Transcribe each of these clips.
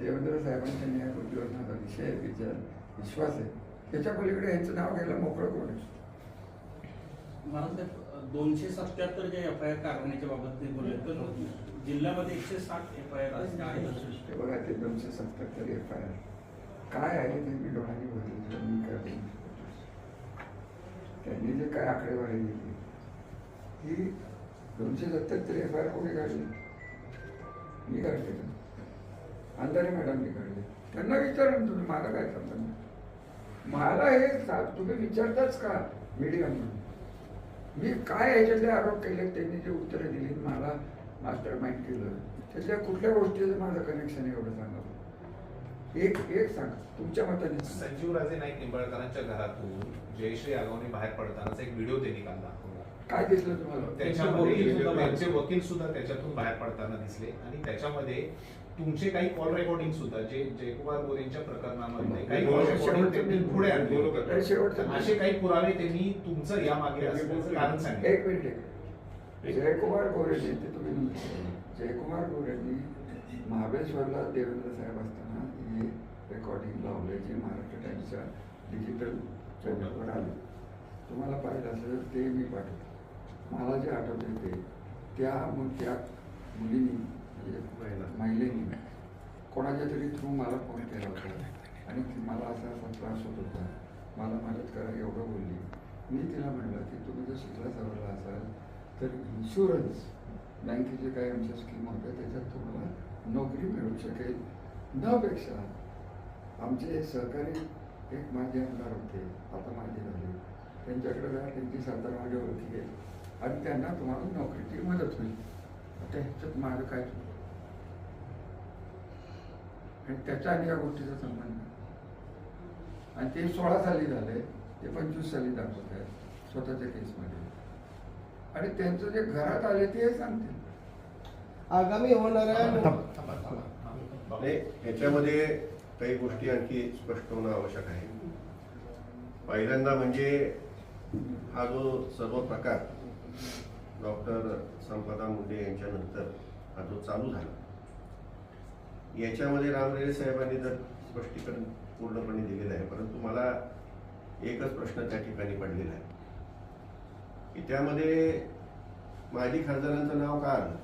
देवेंद्र साहेबांच्या न्याय बुद्धीवर माझा विषय आहे विचार विश्वास आहे. त्याच्या पलीकडे यांचं नाव घ्यायला मोकळं कोण आहे? ते दोनशे सत्याहत्तर जे एफ आय आर कारवाईच्या बाबत ते बोलले तर जिल्ह्यामध्ये एकशे साठ एफ आय आर ते बघा ते दोनशे सत्याहत्तर एफ आय आर काय आहे ते मी डोळ्यांनी बघितलं मी काय. त्यांनी जे काय आकडेवारी दिली ही दोनशे सत्याहत्तर एफ आय आर कोणी काढली? मी काढले का? अंधारे मॅडमनी काढले त्यांना विचारा तुम्ही मला काय संबंध? मला हे तुम्ही विचारताच का मीडिया म्हणून? मी काय याच्यातले आरोप केले त्यांनी जे उत्तरं दिली मला मास्टर माइंड केलं. त्यातल्या कुठल्या गोष्टीचं माझं कनेक्शन एवढं सांगा. एक एक सांगा तुमच्या मताने. संजीव राजे नाईक निंबाळकरांच्या घरातून जयश्री अगवणे बाहेर पडतानाचा एक व्हिडिओ त्यांनी काल दाखवला काय दिसलं तुम्हाला? त्याच्यामध्ये त्यांचे वकील सुद्धा त्याच्यातून बाहेर पडताना दिसले. आणि त्याच्यामध्ये तुमचे काही कॉल रेकॉर्डिंग सुद्धा जे जयकुमार गोरेंच्या प्रकरणामध्ये काही कॉल रेकॉर्डिंग त्यांनी पुढे आणले हे असे काही पुरावे त्यांनी तुमचं या मागे असल्याचं कारण सांगितलं. एक मिनिट. जयकुमार गोरेंनी ते तुम्ही. जयकुमार गोरेंनी महाबळेश्वरला देवेंद्र साहेब असताना हे रेकॉर्डिंग लावले जे महाराष्ट्र टाइम्सच्या डिजिटल चॅनलवर आले. तुम्हाला पाहिलं असेल तर ते मी पाठवतो. मला जे आठवते ते त्या मग त्या मुलीनी महिलेनी कोणाच्या तरी थ्रू मला फोन केला होता. आणि ती मला असा असा त्रास होत होता. मला मदत करा एवढं बोलली. मी तिला म्हणलं की तुम्ही जर शिकला सवरला असाल तर इन्शुरन्स बँकेचे काही आमच्या स्कीम होत्या त्याच्यात तुम्हाला नोकरी मिळू शकेल. नपेक्षा आमचे सहकारी एक माझे आमदार होते आता माझे झाले. त्यांच्याकडे जा त्यांची सातारा माझ्या ओळखी आहे आणि त्यांना तुम्हाला नोकरीची मदत होईल. आता ह्याच्यात माझं काय चुकलं? आणि त्याचा आणि या गोष्टीचा संबंध. नाही. आणि ते सोळा साली झाले ते पंचवीस साली दाखवत आहेत स्वतःच्या केसमध्ये. आणि त्यांचं जे घरात आले ते सांगतील. आगामी होणाऱ्या नाही याच्यामध्ये काही गोष्टी आणखी स्पष्ट होणं आवश्यक आहे. पहिल्यांदा म्हणजे हा जो सर्व प्रकार डॉक्टर संपदा मुंडे यांच्यानंतर हा जो चालू झाला याच्यामध्ये रामरेले साहेबांनी जर स्पष्टीकरण पूर्णपणे दिलेलं आहे परंतु मला एकच प्रश्न त्या ठिकाणी पडलेला आहे. की त्यामध्ये माजी खासदारांचं नाव का आलं?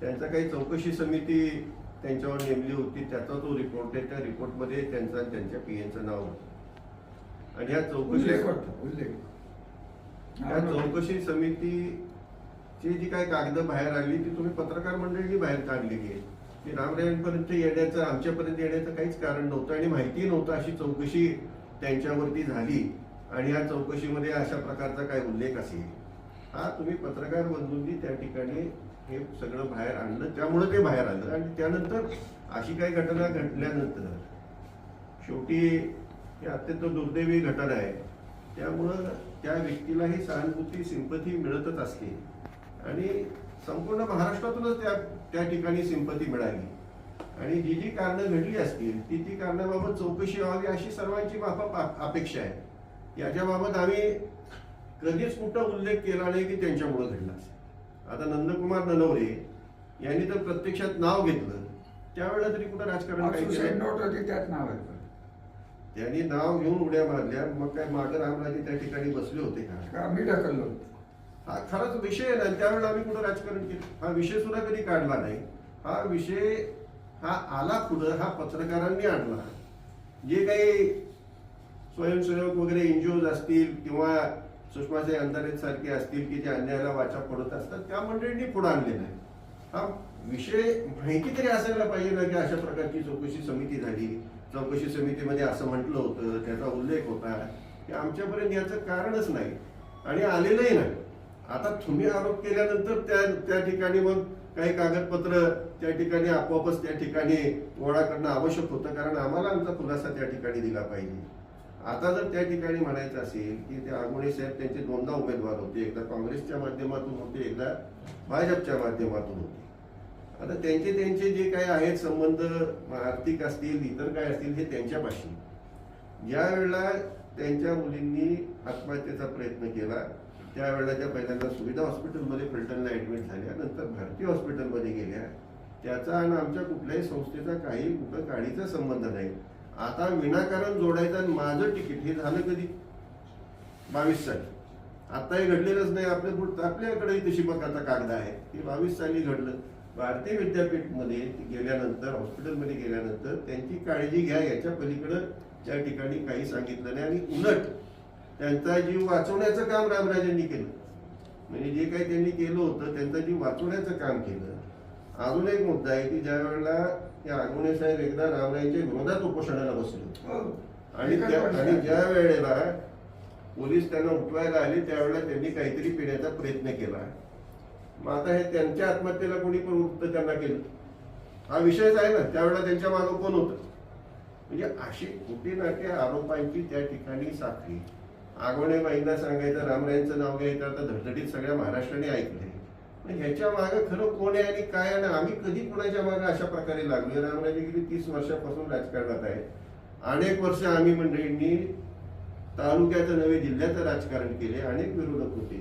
त्यांचा काही चौकशी समिती त्यांच्यावर नेमली होती त्याचा तो रिपोर्ट आहे त्या रिपोर्टमध्ये त्यांचा त्यांच्या पीएनचं नाव होतं. आणि ह्या चौकशी या चौकशी समितीची जी काही कागद बाहेर आली ती तुम्ही पत्रकार मंडळी बाहेर काढलेली आहे की रामरायांपर्यंत येण्याचं आमच्यापर्यंत येण्याचं काहीच कारण नव्हतं आणि माहिती नव्हतं अशी चौकशी त्यांच्यावरती झाली. आणि या चौकशीमध्ये अशा प्रकारचा काय उल्लेख असेल. हा तुम्ही पत्रकार बंधूंनी त्या ठिकाणी हे सगळं बाहेर आणलं. त्यामुळे ते बाहेर आलं. आणि त्यानंतर अशी काही घटना घडल्यानंतर शेवटी ही अत्यंत दुर्दैवी घटना आहे. त्यामुळं त्या व्यक्तीलाही सहानुभूती सिंपती मिळतच असते. आणि संपूर्ण महाराष्ट्रातूनच त्या त्या ठिकाणी सिंपती मिळाली. आणि जी जी कारणं घडली असतील ती ती कारणाबाबत चौकशी व्हावी अशी सर्वांची माफक आ- अपेक्षा आहे. याच्याबाबत आम्ही कधीच कुठं उल्लेख केला नाही की त्यांच्यामुळं घडला असेल. आता नंदकुमार ननवरे यांनी तर प्रत्यक्षात नाव घेतलं. त्यावेळेला तरी कुठं राजकारण काही त्यात नाव आहे त्यांनी नाव घेऊन उड्या मारल्या. मग काय मागं रामराजे त्या ठिकाणी बसले होते का? का? मी ढकललो. हा खराच विषय आहे ना त्यावेळेला आम्ही कुठं राजकारण केलं? हा विषय सुद्धा कधी काढला नाही. हा विषय हा आला पुढं हा पत्रकारांनी आणला. जे काही स्वयंसेवक वगैरे एनजीओज असतील किंवा सुषमाचे अंधारे सारखे असतील की जे अन्यायाला वाचा पडत असतात त्या मंडळींनी पुढे आणलेला आहे हा विषय माहिती तरी असायला पाहिजे ना की अशा प्रकारची चौकशी समिती झाली. चौकशी समितीमध्ये असं म्हटलं होतं त्याचा उल्लेख होता. की आमच्यापर्यंत याचं कारणच नाही. आणि आलेलंही नाही. आता तुम्ही आरोप केल्यानंतर त्या त्या ठिकाणी मग काही कागदपत्र त्या ठिकाणी आपोआपच त्या ठिकाणी गोळा करणं आवश्यक होतं कारण आम्हाला आमचा खुलासा त्या ठिकाणी दिला पाहिजे. आता जर त्या ठिकाणी म्हणायचं असेल की ते आगोणे साहेब त्यांचे दोनदा उमेदवार होते एकदा काँग्रेसच्या माध्यमातून होते एकदा भाजपच्या माध्यमातून होते. आता त्यांचे त्यांचे जे काही आहेत संबंध आर्थिक असतील इतर काय असतील हे त्यांच्यापाशी. ज्या वेळेला त्यांच्या मुलींनी आत्महत्येचा प्रयत्न केला त्यावेळेला त्या पहिल्यांदा सुविधा हॉस्पिटलमध्ये फिल्टनला ॲडमिट झाल्या नंतर भारती हॉस्पिटलमध्ये गेल्या त्याचा आणि आमच्या कुठल्याही संस्थेचा काही कुठं काडीचा संबंध नाही. आता विनाकारण जोडायचं आणि माझं तिकीट हे झालं कधी? बावीस साली. आता हे घडलेलंच नाही. आपल्या पुढं आपल्याकडेही तशी मताचा कागद आहे की बावीस साली घडलं. भारतीय विद्यापीठमध्ये गेल्यानंतर हॉस्पिटलमध्ये गेल्यानंतर त्यांची काळजी घ्या याच्या पलीकडं त्या ठिकाणी काही सांगितलं नाही. आणि उलट त्यांचा जीव वाचवण्याचं काम रामराजांनी केलं. म्हणजे जे काही त्यांनी केलं होतं त्यांचा जीव वाचवण्याचं काम केलं. अजून एक मुद्दा आहे की ज्या वेळेला त्या आगुणे साहेब एकदा रामरायांच्या विरोधात उपोषणाला बसले. हो. आणि. आणि ज्या वेळेला पोलीस त्यांना उठवायला आले त्यावेळेला त्यांनी काहीतरी पिण्याचा प्रयत्न केला. मग आता हे त्यांच्या आत्महत्येला कोणी पण वृत्त त्यांना केलं. हा विषयच आहे ना. त्यावेळेला त्यांच्या मागं कोण होतं? म्हणजे अशी खोटी नाट्य आरोपांची त्या ठिकाणी साखळी. आगवणे बाईंना सांगायचं रामरायांचं नाव घ्यायचं आता धडधडीत सगळ्या महाराष्ट्राने ऐकले पण ह्याच्या मागं खरं कोण आहे आणि काय आहे? आणि आम्ही कधी कोणाच्या मागे अशा प्रकारे लागलो रामराजे गेली तीस वर्षापासून राजकारणात आहे अनेक वर्ष आम्ही मंडळींनी तालुक्याचं नवे जिल्ह्याचं राजकारण केले अनेक विरोधक होते.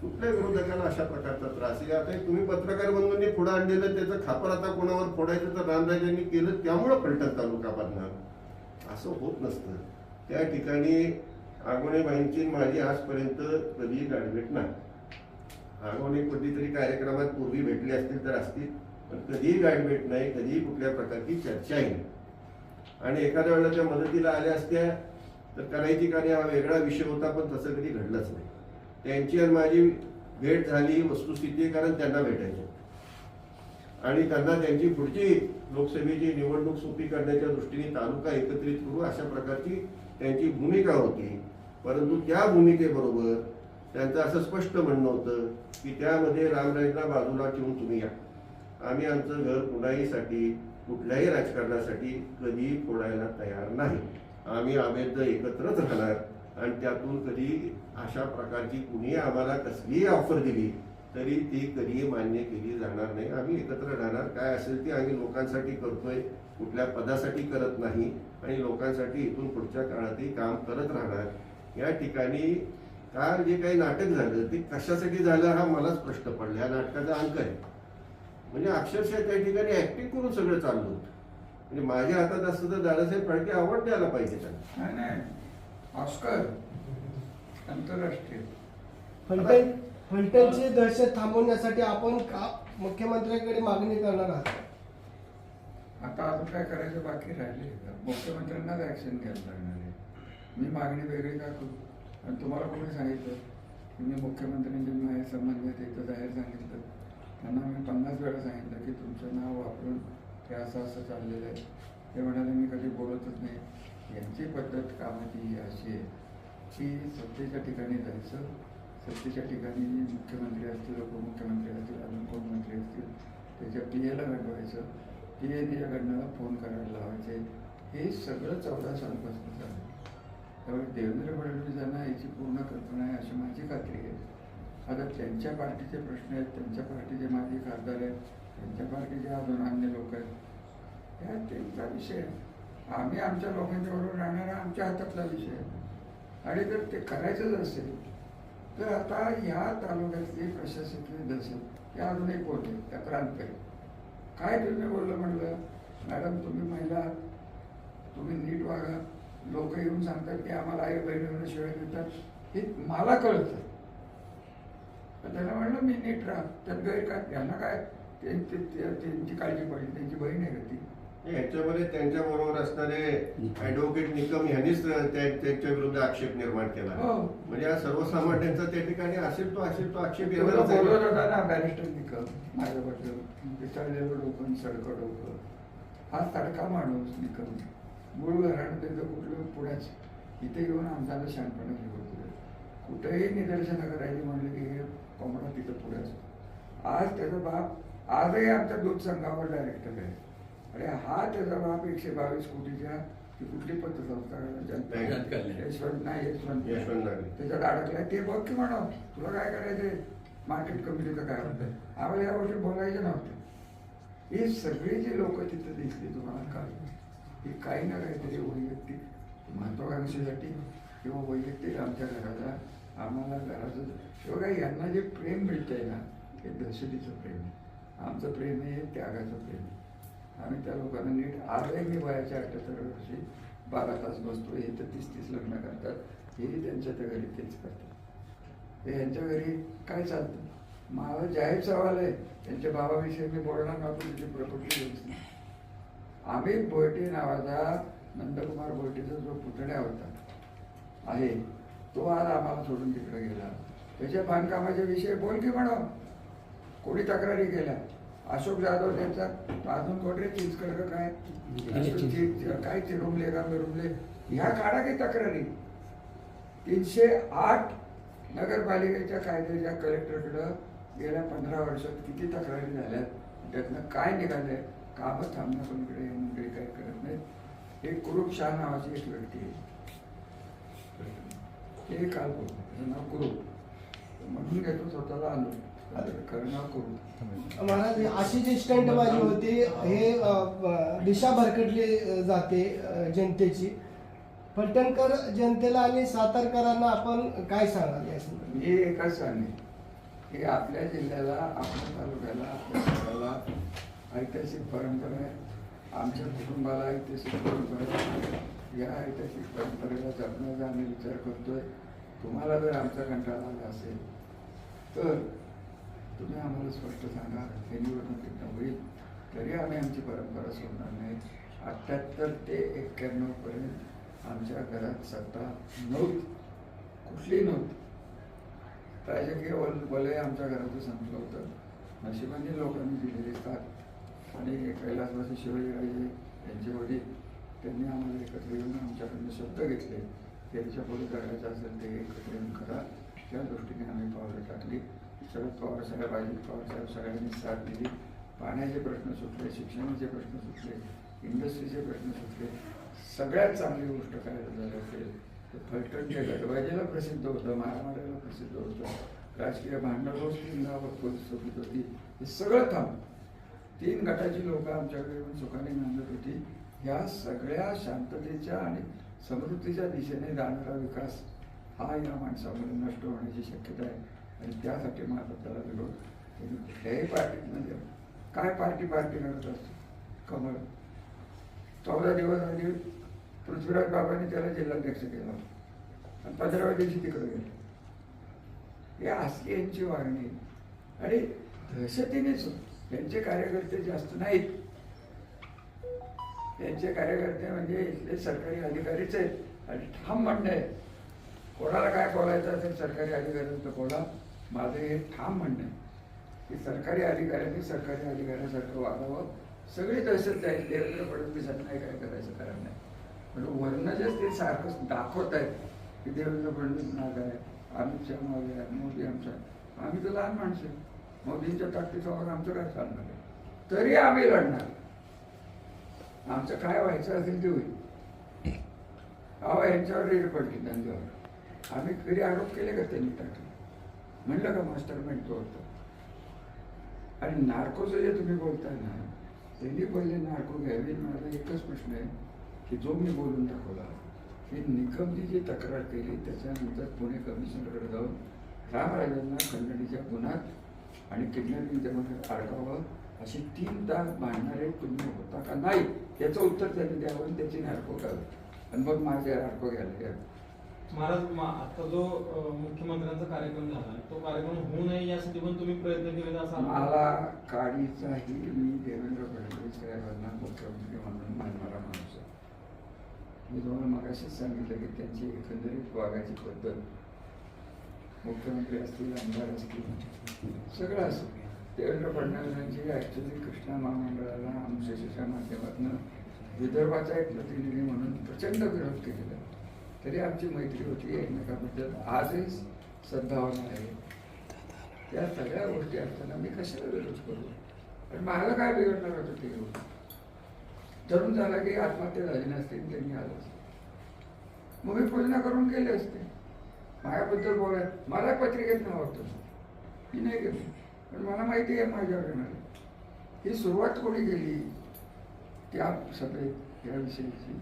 कुठल्या विरोधकांना अशा प्रकारचा त्रास आहे? आता तुम्ही पत्रकार बंधूंनी पुढे आणलेलं त्याचं खापर आता कोणावर फोडायचं तर रामराजांनी केलं त्यामुळं पलटत तालुका बदनाम असं होत नसतं. त्या ठिकाणी आगोणेबाईंची बाईंची माझी आजपर्यंत कधी गाठभेट नाही. आगोणे कधीतरी कार्यक्रमात पूर्वी भेटले असतील तर असतील पण कधीही गाठभेट नाही कधीही कुठल्या प्रकारची चर्चाही नाही. आणि एखाद्या वेळेला त्या मदतीला आल्या असत्या तर करायची कार्य हा वेगळा विषय होता पण तसं कधी घडलंच नाही. त्यांची आणि माझी भेट झाली वस्तुस्थिती कारण त्यांना भेटायची आणि त्यांना त्यांची पुढची लोकसभेची निवडणूक सोपी करण्याच्या दृष्टीने तालुका एकत्रित करू अशा प्रकारची त्यांची भूमिका होती. परंतु त्या भूमिकेबरोबर त्यांचं असं स्पष्ट म्हणणं होतं की त्यामध्ये रामराजना बाजूला ठेवून तुम्ही या. आम्ही आमचं घर कुणाहीसाठी कुठल्याही राजकारणासाठी कधी फोडायला तयार नाही. आम्ही अभेद्य एकत्रच राहणार आणि त्यातून कधी अशा प्रकारची कुणी आम्हाला कसलीही ऑफर दिली तरी ती कधीही मान्य केली जाणार नाही. आम्ही एकत्र राहणार. काय असेल ते आम्ही लोकांसाठी करतोय. कुठल्या पदासाठी करत नाही. आणि लोकांसाठी इथून पुढच्या काळातही काम करत राहणार. या ठिकाणी काल जे काही नाटक झालं ते कशासाठी झालं हा मलाच प्रश्न पडला. या नाटकाचा अंक आहे. म्हणजे अक्षरशः त्या ठिकाणी ऍक्टिंग करून सगळं चाललं होतं. म्हणजे माझ्या हातात असतं तर दादासाहेब फाळके आवड द्यायला पाहिजे त्यांना. नाही नाही. ऑस्कर. आंतरराष्ट्रीय. फलटणची दहशत थांबवण्यासाठी आपण का मुख्यमंत्र्यांकडे मागणी करणार आहात? आता अजून काय करायचं बाकी राहिले. मुख्यमंत्र्यांनाच ऍक्शन घ्यायला लागणार आहे. मी मागणी वेगळी का करू? आणि तुम्हाला कोणी सांगितलं? की मी मुख्यमंत्र्यांच्या माझ्या संबंध एकदा जाहीर सांगितलं. त्यांना मी पन्नास वेळा सांगितलं की तुमचं नाव वापरून हे असं असं चाललेलं आहे. ते म्हणाले मी कधी बोलतच नाही. यांची पद्धत कामाची ही अशी आहे की सत्तेच्या ठिकाणी जायचं सत्तेच्या ठिकाणी मुख्यमंत्री असतील उपमुख्यमंत्री असतील अजून कोण मंत्री असतील त्याच्या पी एला घडवायचं पी एने या घटनेला फोन करायला लावायचे. हे सगळं चौदा सालपासून झालं त्यामुळे देवेंद्र फडणवीसांना याची पूर्ण कल्पना आहे अशी माझी खात्री आहे. आता त्यांच्या पार्टीचे प्रश्न आहेत त्यांच्या पार्टीचे माजी खासदार आहेत त्यांच्या पार्टीचे अजून अन्य लोक आहेत. ह्या त्यांचा विषय आम्ही आमच्या लोकांच्या बरोबर राहणारा आमच्या हातातला विषय आहे. आणि जर ते करायचंच असेल तर आता ह्या तालुक्यातले प्रशासकीय दर्शन हे अजून एक होते त्या क्रांतकारी काय तुम्ही बोललं म्हणलं मॅडम तुम्ही महिला आहात, तुम्ही नीट वागा. लोक येऊन सांगतात की आम्हाला आई बहिणीवर शिवाय देतात. हे मला कळतं. तर त्याला म्हणलं मी नीट राहा. त्यात गैर काय त्यांना काय? त्यांची काळजी पडली त्यांची बहीण आहे का ती? ह्याच्यामध्ये त्यांच्या बरोबर असणारे ऍडव्होकेट निकम यांनीच त्या- त्यांच्या विरुद्ध आक्षेप निर्माण केला. हो. म्हणजे हा सर्वसामान्यांचा त्या ठिकाणी असेल तो असेल तो आक्षेप येणारच आहे. ना बॅरिस्टर निकम माझ्याबद्दल. विचारलेलं डोकं सडकं डोकं. हा तडका माणूस निकम. मूळ घराणं त्याचं कुठलं पुण्याच इथे येऊन आमच्याला शहाणपणा घेऊन कुठेही निदर्शनं करायची म्हणलं की हे कोंबडा तिथं पुढ्याच आज त्याचा बाप आजही आमच्या दूध संघावर डायरेक्टर आहे. अरे हा त्याचा बाप एकशे बावीस कोटीच्या ती कुठली पतसंस्था. यशवंत नाही यशवंत. त्याच्यात अडकलाय. ते बघ की म्हणा तुला काय करायचंय? मार्केट कमिटीचं काय होतं? आम्हाला या गोष्टी बोलायच्या नव्हत्या ही सगळी जी लोक तिथे दिसली तुम्हाला काल ही काही ना काहीतरी वैयक्तिक महत्वाकांक्षेसाठी किंवा वैयक्तिक आमच्या घराला आम्हाला घराचं शिवाय यांना जे प्रेम मिळतंय ना हे दहशतीचं प्रेम आहे. आमचं प्रेम हे त्यागाचं प्रेम आम्ही त्या लोकांना नीट आजही मी वयाच्या अठ्ठ्याहत्तर वर्षी बारा तास बसतो हे तर तीस तीस लग्न करतात हेही त्यांच्या त्या घरी तेच करतात. हे यांच्या घरी काय चालतं? मला जाहीर सवाल आहे त्यांच्या बाबाविषयी मी बोलणार नव्हतो त्याची प्रकृती व्यवस्थित आम्ही बोयटे नावाचा नंदकुमार बोर्टेचा जो पुतण्या होता आहे तो आज आम्हाला सोडून तिकडे गेला. त्याच्या बांधकामाच्या विषयी बोल की म्हणा कोणी तक्रारी केल्या? अशोक जाधव त्यांचा अजून कोठे चिंचकर का काय? काय चिरुमले का मिरुमले ह्या काढा की तक्रारी. तीनशे आठ नगरपालिकेच्या कायद्याच्या कलेक्टरकडं गेल्या पंधरा वर्षात किती तक्रारी झाल्या त्यातनं काय निघालंय? कामं थांबणं इकडे मंडळी काय करत नाहीत. एक कुरूप शाह नावाची एक व्यक्ती आहे. ते काल नाव कुरूप. म्हणून घेतो स्वतःला आलो महाराज अशी जी स्टंटबाजी होती हे दिशा भरकटली जाते जनतेची. फलटणकर जनतेला आणि सातारकरांना आपण काय सांगाल या मी एकच सांगेन की आपल्या जिल्ह्याला आपल्या तालुक्याला आपल्या शहराला ऐतिहासिक परंपरा आहे आमच्या कुटुंबाला ऐतिहासिक परंपरा आहे या ऐतिहासिक परंपरेला जपण्याचा आम्ही विचार करतोय. तुम्हाला जर आमचा कंटाळा आला असेल तर तुम्ही आम्हाला स्पष्ट सांगा हे निवडणुकीत होईल. तरी आम्ही आमची परंपरा सोडणार नाही. अठ्ठ्याहत्तर ते एक्क्याण्णव पर्यंत आमच्या घरात सत्ता नव्हती. कुठली नव्हती. राजकीय वल वलय आमच्या घरातून संपलं होतं. नशिबाने लोकांनी दिलेले साथ. आणि कैलासवासी शिवाजीराजे यांचे वडील त्यांनी आम्हाला एकत्र येऊन आमच्याकडनं शब्द घेतले. त्यांच्या पुढे करायचं असेल ते एकत्र येऊन करा. त्या दृष्टीने आम्ही पावलं टाकली. शरद पवार साहेब अजित पवार साहेब सगळ्यांनी साथ दिली. पाण्याचे प्रश्न सुटले शिक्षणाचे प्रश्न सुटले इंडस्ट्रीचे प्रश्न सुटले. सगळ्यात चांगली गोष्ट काय झाली असेल तर फलटणच्या गडवाजेला प्रसिद्ध होतं मारामाऱ्याला प्रसिद्ध होतं. राजकीय भांडण तीन गावात पोलीस सोबत होती. हे सगळं थांब. तीन गटाची लोक आमच्याकडे येऊन सुखाने नांदत होती. ह्या सगळ्या शांततेच्या आणि समृद्धीच्या दिशेने जाणारा विकास हा या माणसामध्ये नष्ट होण्याची शक्यता आहे. आणि त्यासाठी माझा त्याला विरोध त्यांनी कुठल्याही पार्टीत म्हणजे काय पार्टी पार्टी करत असतो? कमळ. चौदा दिवस आधी पृथ्वीराज बाबांनी त्याला जिल्हाध्यक्ष केला आणि पंधराव्या दिवशी तिकडे गेले. हे असली यांची वागणी आणि दहशतीनेच यांचे कार्यकर्ते जास्त नाहीत. यांचे कार्यकर्ते म्हणजे इथले सरकारी अधिकारीच आहेत. आणि ठाम म्हणणं आहे. कोणाला काय बोलायचं असेल सरकारी अधिकाऱ्यांचं बोला. माझं हे ठाम म्हणणं आहे की सरकारी अधिकाऱ्यांनी सरकारी अधिकाऱ्यासारखं वागावं. सगळी दहशत जाईल देवेंद्र फडणवीसांना नाही काय करायचं कारण नाही. म्हणजे वर्ण जे ते सारखं दाखवत आहेत की देवेंद्र फडणवीस नाग आहे अमित शहा मागे आहेत मोदी आमचा आम्ही तर लहान माणसं मोदींच्या ताकदीसमोर आमचं काय चालणार आहे? तरी आम्ही लढणार. आमचं काय व्हायचं असेल ते होईल. अहो यांच्यावर रेड पडली त्यांच्यावर. आम्ही कधी आरोप केले का त्यांनी टाकले म्हणलं का मास्टर माइंड तो होता? आणि नार्कोचं जे तुम्ही बोलताय ना त्यांनी पहिले नार्को घ्यावी. माझा एकच प्रश्न आहे की जो मी बोलून दाखवला की निकमची जी तक्रार केली त्याच्यानंतर पुणे कमिशनरकडे जाऊन रामराजांना खंडणीच्या गुन्ह्यात आणि किडनॅपिंगच्या गुन्ह्यात अडकावं अशी तीन तास मांडणारे तुम्ही होता का नाही याचं उत्तर त्यांनी द्यावं आणि त्याची नार्को घ्यावी आणि मग माझे नार्को घ्यायला घ्यावे महाराज मा- आता जो मुख्यमंत्र्यांचा कार्यक्रम झाला तो कार्यक्रम होऊ नये यासाठी पण तुम्ही प्रयत्न केले असा मला काळीचाही मी देवेंद्र फडणवीस साहेबांना मुख्यमंत्री म्हणून मानणारा माणूस आहे. मी तुम्हाला मगाशीच सांगितलं की त्यांची एकंदरीत वागायची पद्धत मुख्यमंत्री असतील आमदार असतील सगळं असं. देवेंद्र फडणवीसांची ॲक्च्युली कृष्णा महामंडळाला आमच्या माध्यमातून विदर्भाचा एक प्रतिनिधी म्हणून प्रचंड विरोध केलेला आहे. तरी आमची मैत्री होती एकमेकाबद्दल. आजही सद्भावना आहे. त्या सगळ्या गोष्टी असताना मी कशाला विरोध करू? आणि मला काय बिघडणार होतं ते घेऊन? तरुण झाला की आत्महत्या झाली नसते आणि त्यांनी आलं असते. मग मी पूजना करून गेले असते. माझ्याबद्दल बोलाय मला पत्रिकेत नाव होतं. मी नाही गेले. पण मला माहिती आहे माझ्यावर येणार. ही सुरुवात कोणी केली? त्या सभेत या विषयीची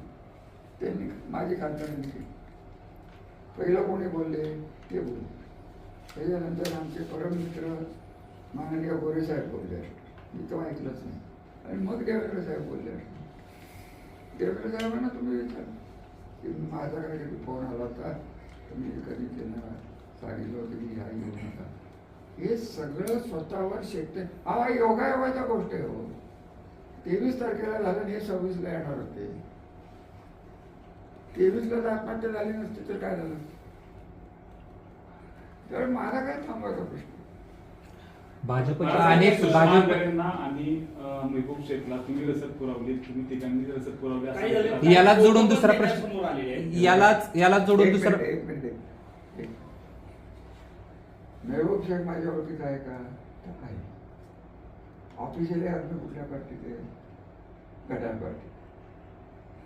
त्यांनी माझी खासदारांनी केली पहिलं कोणी बोलले? ते बोलले. त्याच्यानंतर आमचे परममित्र माननीय गोरे साहेब बोलले. मी तो ऐकलंच नाही. आणि मग देवेंद्र साहेब बोलले. देवेंद्र साहेबांना तुम्ही विचार. की माझ्याकडे कधी फोन आला होता. तर मी कधी त्यांना सांगितलं होतं की या येऊ नका. हे सगळं स्वतःवर शेकते हा योगायोगाच्या गोष्ट आहे हो. तेवीस तारखेला झालं आणि हे सव्वीसला येणार होते. तेवीसला आत्महत्या झाली नसती तर काय झालं तर मला काय थांबायचा प्रश्न भाजपच्या अनेक आणि महबूब शेखला तुम्ही रसद पुरवली तुम्ही तिघांनी रसद पुरवली असं काय झालं? म्हटलं. याला जोडून दुसरा समोर प्रश्न. यालाच याला जोडून एक दुसरा मिनिट, एक मिनिट एक- एक. मेहबूब शेख माझ्या ओळखीत आहे का तर आहे ऑफिशियली आम्ही कुठल्या पार्टीत आहे पार्टी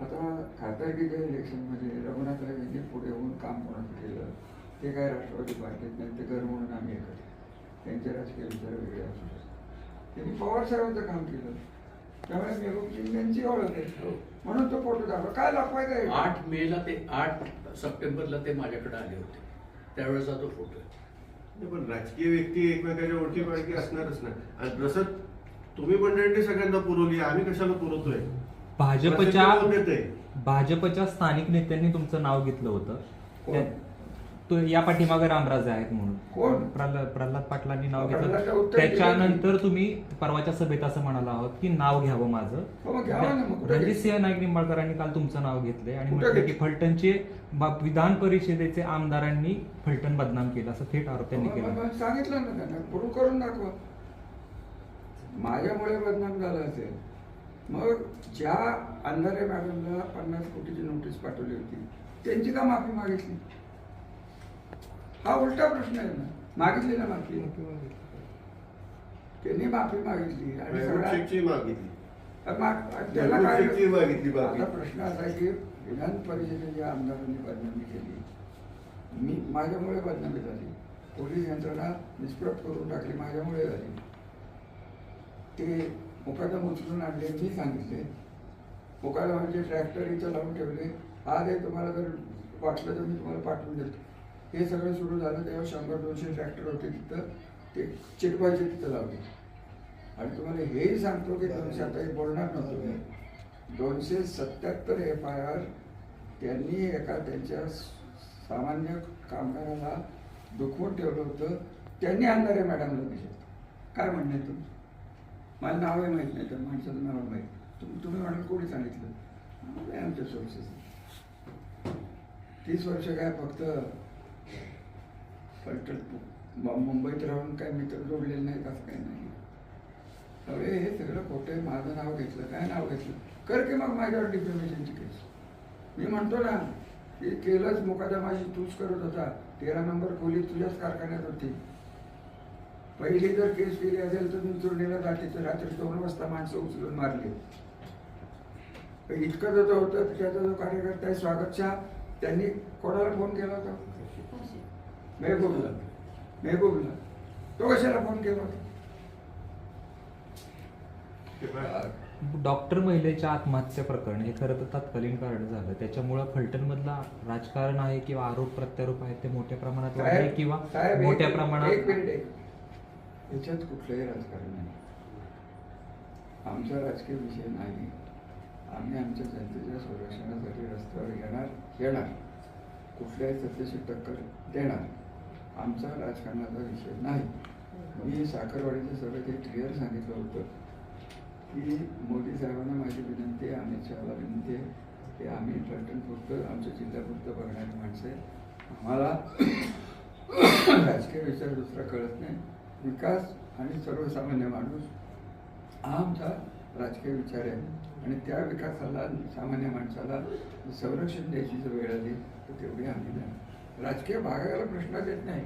आता खासदारकीच्या इलेक्शनमध्ये रघुनाथ राजेंनी पुढे होऊन काम कोणाचं केलं ते काय राष्ट्रवादी पार्टीत नाही ते घर म्हणून आम्ही एकत्र त्यांचे राजकीय विचार वेगळे असू शकतात. त्यांनी पवार साहेबांचं काम केलं. त्यामुळे मेहबूब सिंग यांची ओळख आहे. म्हणून तो फोटो दाखवा काय लपवायचं आहे? आठ मेला ते आठ सप्टेंबरला ते माझ्याकडे आले होते. त्यावेळेचा तो फोटो आहे. नाही, पण राजकीय व्यक्ती एकमेकाच्या ओळखी पाळखी असणारच ना. आणि रसद तुम्ही मंडळींनी सगळ्यांना पुरवली आम्ही कशाला पुरवतोय? भाजपच्या? भाजपच्या स्थानिक नेत्यांनी तुमचं नाव घेतलं होतं कोण? त्या- तो या पाठीमागे रामराजे आहेत कोण? म्हणून प्रल्हाद प्रल्हाद पाटलांनी नाव घेतलं उत्तर दिलं त्याच्यानंतर तुम्ही परवाच्या सभेत असं म्हणाला आहोत की नाव घ्यावं माझं हो, मग घ्यावं ना, मग कुठं रणजित? सिंह नाईक निंबाळकरांनी काल तुमचं नाव घेतलंय आणि कुठं म्हटलं की? फलटणचे बा- विधान परिषदेचे आमदारांनी फलटण बदनाम केलं असं थेट आरोप त्यांनी मग- केला मग सांगितलं ना त्यांना प्रूव्ह करून दाखवा माझ्यामुळे बदनाम झालं असेल मग ज्या अंधारे मॅडमला पन्नास कोटीची नोटीस पाठवली होती त्यांची का माफी मागितली? हा उलटा प्रश्न आहे ना. मागितली ना माफी. त्यांनी माफी मागितली आणि मागितली. त्याला काय प्रश्न असा की विधान परिषदेच्या आमदारांनी बदनामी केली मी माझ्यामुळे बदनामी झाली. पोलीस यंत्रणा निष्प्रभ करून टाकली माझ्यामुळे झाली. ते मुकादम उचलून आणले मी सांगितले. मुकादमाचे म्हणजे ट्रॅक्टर इथं लावून ठेवले. आज आहे तुम्हाला जर वाटलं तर मी तुम्हाला पाठवून देतो. हे सगळं सुरू झालं तेव्हा शंभर दोनशे ट्रॅक्टर होते तिथं. ते चिटवायचे तिथं लावले. आणि तुम्हाला हेही सांगतो की दोनशे आता हे बोलणार नव्हतो मी. दोनशे सत्याहत्तर एफ आय आर त्यांनी एका त्यांच्या सामान्य कामगाराला दुखवून ठेवलं होतं. त्यांनी अंधारे मॅडमला दिले काय म्हणणे तुम्ही? मला नावही माहीत नाही तर माणसाचं नाव माहीत. तुम्ही तुम्ही म्हणाल कोणी सांगितलं? आमच्या सोर्सेस तीस वर्ष काय फक्त फलटण मुंबईत राहून काय मित्र जोडलेले नाहीत असं काही नाही. अरे हे सगळं खोटं आहे. माझं नाव घेतलं काय नाव घेतलं? कर की मग माझ्यावर डिफेमेशनची केस मी म्हणतो ना की केलंच मुकादमाशी तूच करत होता. तेरा नंबर खोली तुझ्याच कारखान्यात होती. पहिली जर केस केली असेल तर मी चोरणीला जाते तर रात्री दोन वाजता माणसं उचलून मारली. इतकं जर होतं त्याचा जो कार्यकर्ता आहे स्वागत शहा त्यांनी कोणाला फोन केला होता? मेहबूबला. मेहबूबला. तो कशाला फोन केला होता? डॉक्टर महिलेच्या आत्महत्या प्रकरण हे खरं तर तत्कालीन कारण झालं. त्याच्यामुळं फलटण मधला राजकारण आहे किंवा आरोप प्रत्यारोप आहेत ते मोठ्या प्रमाणात किंवा मोठ्या प्रमाणात याच्यात कुठलंही राजकारण नाही. आमचा राजकीय विषय नाही. आम्ही आमच्या जनतेच्या संरक्षणासाठी रस्त्यावर येणार येणार. कुठल्याही सत्तेशी टक्कर देणार. आमचा राजकारणाचा विषय नाही. मी साखरवाडीचं सगळं ते क्लिअर सांगितलं होतं की मोदी साहेबांना माझी विनंती आहे अमित शहाला विनंती आहे की आम्ही फलटणपुरतं आमच्या जिल्ह्यापुरतं बघणारी माणसं आहे आम्हाला राजकीय विचार दुसरा कळत नाही. विकास आणि सर्वसामान्य माणूस हा आमचा राजकीय विचार आहे. आणि त्या विकासाला सामान्य माणसाला संरक्षण द्यायची जर वेळ आली तर तेवढी आम्ही नाही. राजकीय भागाला प्रश्नच येत नाही.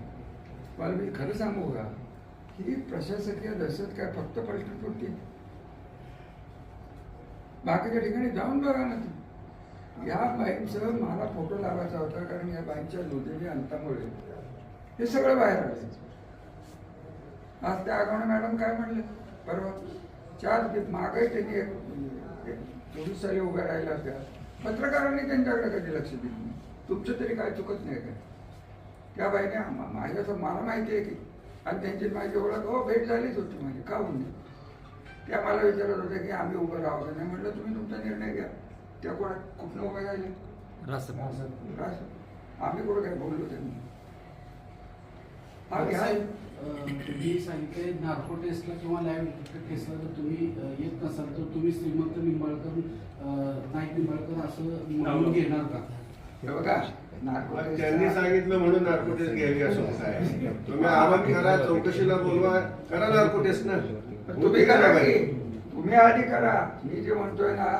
मला मी खरं सांगू का? ही प्रशासकीय दहशत काय फक्त पलटणपुरती बाकीच्या ठिकाणी जाऊन बघा ना तुम्ही. या बाईंचं मला फोटो लावायचा होता कारण या बाईंच्या दुधेच्या अंतामुळे हे सगळं बाहेर आलं आज त्या आगवणे मॅडम काय म्हणले? परवा चार मागही त्यांनी एक- चोवीस साली उभ्या राहिल्या होत्या. पत्रकारांनी त्यांच्याकडे कधी लक्ष दिलं नाही. तुमचं तरी काय चुकत नाही काय त्या बाईने मा- माझ्या तर मला माहिती आहे की आणि त्यांची माझी ओळख हो भेट झालीच होती माझी का होऊन त्या मला विचारत होत्या की आम्ही उभं राहू का नाही म्हटलं तुम्ही तुमचा निर्णय घ्या. त्या कोणा कुठनं उभे राहिले. आम्ही कुठं काय बोललो त्यांनी हा अं, तुम्ही सांगितले नार्को टेस्टला किंवा लाईव्ह टेस्टला जर तुम्ही येत नसाल तर तुम्ही श्रीमंत निंबाळकर नाईक निंबाळकर असं म्हणून घेणार का? हे बघा नार्को त्यांनी सांगितलं म्हणून नार्को टेस्ट घ्यावी असं काय तुम्ही आवाज करा चौकशीला बोलवा. करा नार्को टेस्ट ना. तुम्ही करा की तुम्ही आधी करा. मी जे म्हणतोय ना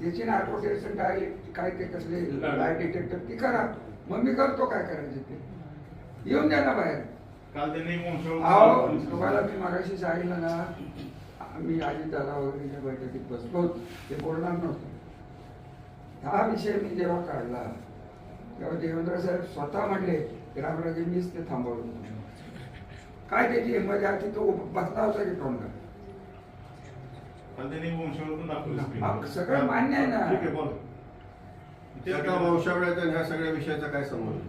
त्याची नार्को टेस्ट काय काय ते कसले लाय डिटेक्टर ती करा. मग मी करतो काय करायचं ते. येऊन द्या ना बाहेर. काल त्यांनी अहो तुम्हाला मी मागाशी सांगितलं ना आम्ही आधी दादा वगैरेच्या बैठकीत बसलो होतो. ते बोलणार नव्हतं. हा विषय मी जेव्हा काढला तेव्हा देवेंद्र साहेब स्वतः म्हणले की रामराजे मीच ते थांबवलं काय त्याची हिंमत आहे? तो बसला होता की तोंड सगळं मान्य आहे ना. ठीक आहे बोला. त्याचा वंशावळ्याचा ह्या सगळ्या विषयाचा काय संबंध?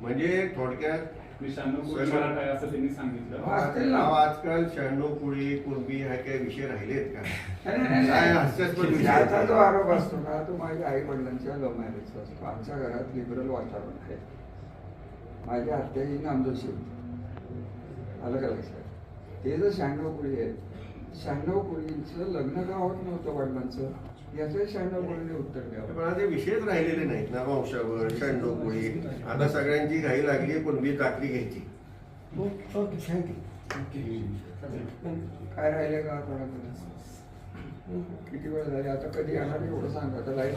म्हणजे थोडक्यात मी शहाण्णव कोटी असं त्यांनी सांगितलं हा. असतील ना. अहो, आजकाल शहाण्णव कुळी कुणबी ह्या काही विषय राहिलेत का नाही, नाही, काय नाही. हास्यास्पद विषय ज्याचा जो आहे. आरोप असतो ना तो माझ्या आई वडिलांच्या लव्ह मॅरेजचा असतो आमच्या घरात लिबरल वातावरण आहे माझी आत्या ही नामदोशी होती आलं का लक्षात ते जर शहाण्णव कुळी आहेत शहाण्णव कुळींचं लग्न का होत नव्हतं वडिलांचं याचं शहाण्णव कुळीने उत्तर द्यावं पण आता विषयच राहिलेले नाहीत ना वंशावळ शहाण्णव कुळी आता सगळ्यांची घाई लागली कुणबी दाखली घ्यायची? ओके थँक्यू काय राहिले का कोणाकडे किती वेळ झाले? आता कधी येणार एवढं सांगा. आता लाइट